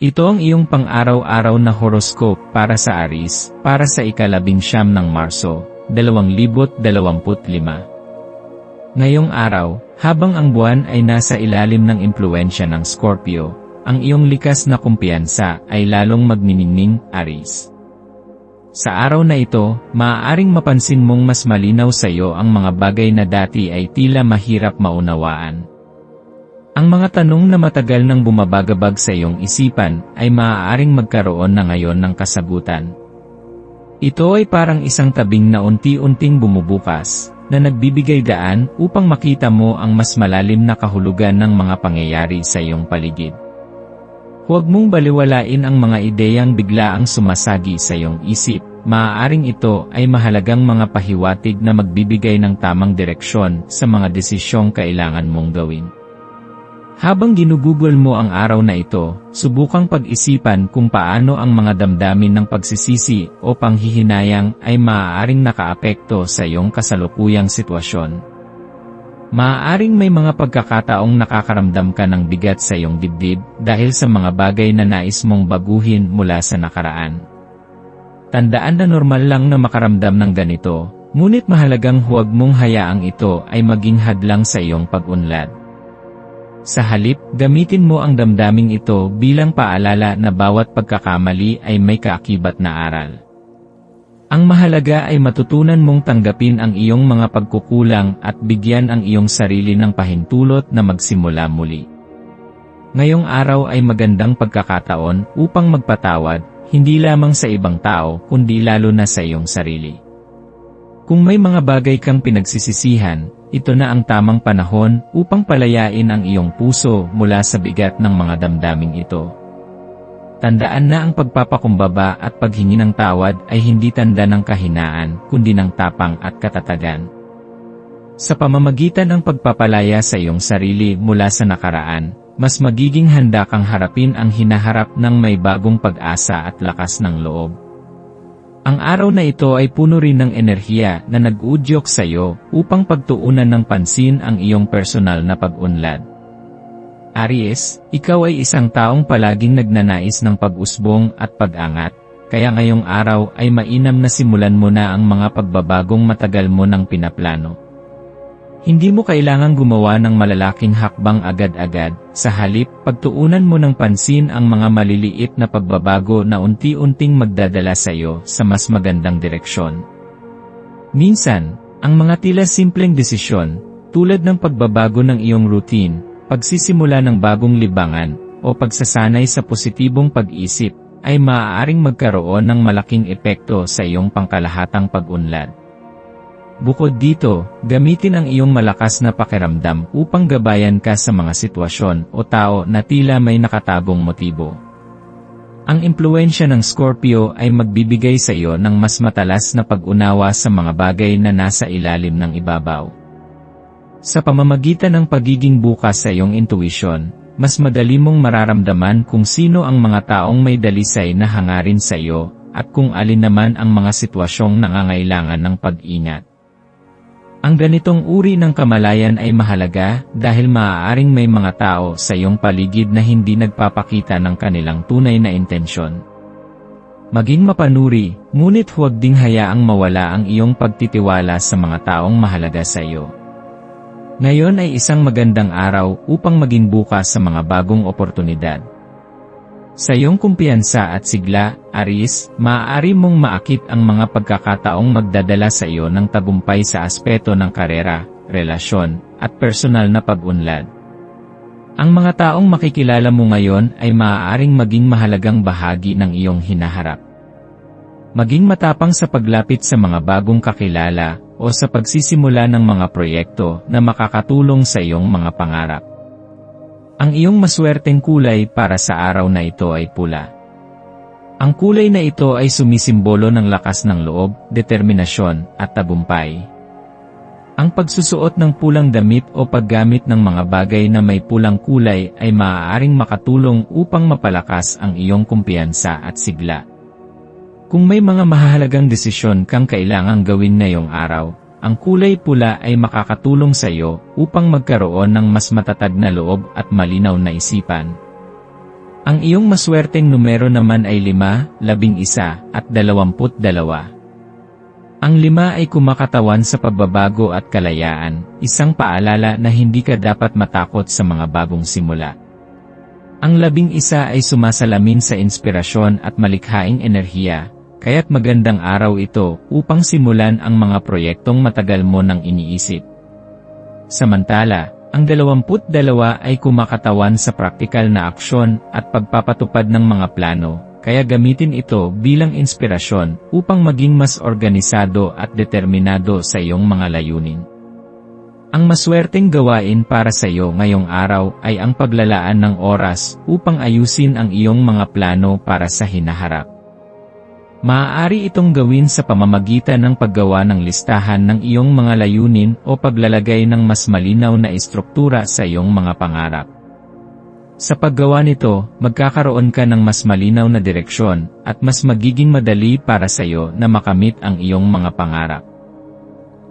Ito ang iyong pang-araw-araw na horoscope para sa Aris, para sa ikalabing siyam ng Marso, 2025. Ngayong araw, habang ang buwan ay nasa ilalim ng impluensya ng Scorpio, ang iyong likas na kumpiyansa ay lalong magniningning, Aris. Sa araw na ito, maaaring mapansin mong mas malinaw sa iyo ang mga bagay na dati ay tila mahirap maunawaan. Ang mga tanong na matagal nang bumabagabag sa iyong isipan ay maaaring magkaroon na ngayon ng kasagutan. Ito ay parang isang tabing na unti-unting bumubukas, na nagbibigay daan upang makita mo ang mas malalim na kahulugan ng mga pangyayari sa iyong paligid. Huwag mong baliwalain ang mga ideyang bigla ang sumasagi sa iyong isip, maaaring ito ay mahalagang mga pahiwatig na magbibigay ng tamang direksyon sa mga desisyong kailangan mong gawin. Habang ginugugol mo ang araw na ito, subukang pag-isipan kung paano ang mga damdamin ng pagsisisi o panghihinayang ay maaaring nakaapekto sa iyong kasalukuyang sitwasyon. Maaaring may mga pagkakataong nakakaramdam ka ng bigat sa iyong dibdib dahil sa mga bagay na nais mong baguhin mula sa nakaraan. Tandaan na normal lang na makaramdam ng ganito, ngunit mahalagang huwag mong hayaang ito ay maging hadlang sa iyong pag-unlad. Sa halip, gamitin mo ang damdaming ito bilang paalala na bawat pagkakamali ay may kaakibat na aral. Ang mahalaga ay matutunan mong tanggapin ang iyong mga pagkukulang at bigyan ang iyong sarili ng pahintulot na magsimula muli. Ngayong araw ay magandang pagkakataon upang magpatawad, hindi lamang sa ibang tao kundi lalo na sa iyong sarili. Kung may mga bagay kang pinagsisisihan, ito na ang tamang panahon upang palayain ang iyong puso mula sa bigat ng mga damdaming ito. Tandaan na ang pagpapakumbaba at paghingi ng tawad ay hindi tanda ng kahinaan, kundi ng tapang at katatagan. Sa pamamagitan ng pagpapalaya sa iyong sarili mula sa nakaraan, mas magiging handa kang harapin ang hinaharap ng may bagong pag-asa at lakas ng loob. Ang araw na ito ay puno rin ng enerhiya na nag-udyok sa iyo upang pagtuunan ng pansin ang iyong personal na pag-unlad. Aries, ikaw ay isang taong palaging nagnanais ng pag-usbong at pag-angat, kaya ngayong araw ay mainam na simulan mo na ang mga pagbabagong matagal mo nang pinaplano. Hindi mo kailangang gumawa ng malalaking hakbang agad-agad, sa halip, pagtuunan mo ng pansin ang mga maliliit na pagbabago na unti-unting magdadala sa iyo sa mas magandang direksyon. Minsan, ang mga tila simpleng desisyon, tulad ng pagbabago ng iyong routine, pagsisimula ng bagong libangan, o pagsasanay sa positibong pag-isip, ay maaaring magkaroon ng malaking epekto sa iyong pangkalahatang pag-unlad. Bukod dito, gamitin ang iyong malakas na pakiramdam upang gabayan ka sa mga sitwasyon o tao na tila may nakatagong motibo. Ang impluensya ng Scorpio ay magbibigay sa iyo ng mas matalas na pag-unawa sa mga bagay na nasa ilalim ng ibabaw. Sa pamamagitan ng pagiging bukas sa iyong intuition, mas madali mong mararamdaman kung sino ang mga taong may dalisay na hangarin sa iyo, at kung alin naman ang mga sitwasyong nangangailangan ng pag-ingat. Ang ganitong uri ng kamalayan ay mahalaga dahil maaaring may mga tao sa iyong paligid na hindi nagpapakita ng kanilang tunay na intensyon. Maging mapanuri, ngunit huwag ding hayaang mawala ang iyong pagtitiwala sa mga taong mahalaga sa iyo. Ngayon ay isang magandang araw upang maging bukas sa mga bagong oportunidad. Sa iyong kumpiyansa at sigla, Aris, maaari mong maakit ang mga pagkakataong magdadala sa iyo ng tagumpay sa aspeto ng karera, relasyon, at personal na pag-unlad. Ang mga taong makikilala mo ngayon ay maaaring maging mahalagang bahagi ng iyong hinaharap. Maging matapang sa paglapit sa mga bagong kakilala o sa pagsisimula ng mga proyekto na makakatulong sa iyong mga pangarap. Ang iyong maswerteng kulay para sa araw na ito ay pula. Ang kulay na ito ay sumisimbolo ng lakas ng loob, determinasyon, at tagumpay. Ang pagsusuot ng pulang damit o paggamit ng mga bagay na may pulang kulay ay maaaring makatulong upang mapalakas ang iyong kumpiyansa at sigla. Kung may mga mahalagang desisyon kang kailangang gawin ngayong araw, ang kulay pula ay makakatulong sa iyo upang magkaroon ng mas matatag na loob at malinaw na isipan. Ang iyong maswerteng numero naman ay 5, 11 at 22. Ang lima ay kumakatawan sa pagbabago at kalayaan, isang paalala na hindi ka dapat matakot sa mga bagong simula. Ang labing isa ay sumasalamin sa inspirasyon at malikhaing enerhiya, kaya't magandang araw ito upang simulan ang mga proyektong matagal mo nang iniisip. Samantala, ang 22 ay kumakatawan sa praktikal na aksyon at pagpapatupad ng mga plano, kaya gamitin ito bilang inspirasyon upang maging mas organisado at determinado sa iyong mga layunin. Ang maswerteng gawain para sa iyo ngayong araw ay ang paglalaan ng oras upang ayusin ang iyong mga plano para sa hinaharap. Maaari itong gawin sa pamamagitan ng paggawa ng listahan ng iyong mga layunin o paglalagay ng mas malinaw na istruktura sa iyong mga pangarap. Sa paggawa nito, magkakaroon ka ng mas malinaw na direksyon, at mas magiging madali para sa iyo na makamit ang iyong mga pangarap.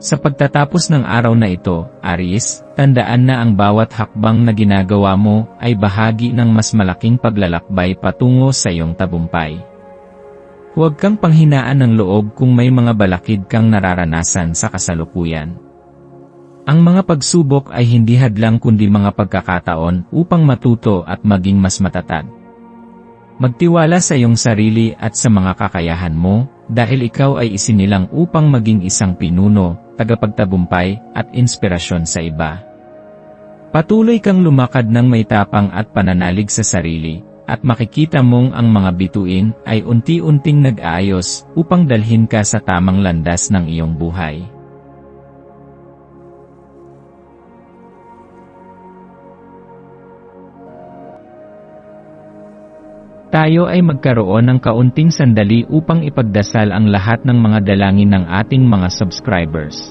Sa pagtatapos ng araw na ito, Aries, tandaan na ang bawat hakbang na ginagawa mo ay bahagi ng mas malaking paglalakbay patungo sa iyong tabumpay. Huwag kang panghinaan ng loob kung may mga balakid kang nararanasan sa kasalukuyan. Ang mga pagsubok ay hindi hadlang kundi mga pagkakataon upang matuto at maging mas matatag. Magtiwala sa iyong sarili at sa mga kakayahan mo, dahil ikaw ay isinilang upang maging isang pinuno, tagapagtagumpay, at inspirasyon sa iba. Patuloy kang lumakad ng may tapang at pananalig sa sarili, at makikita mong ang mga bituin ay unti-unting nag-aayos upang dalhin ka sa tamang landas ng iyong buhay. Tayo ay magkaroon ng kaunting sandali upang ipagdasal ang lahat ng mga dalangin ng ating mga subscribers,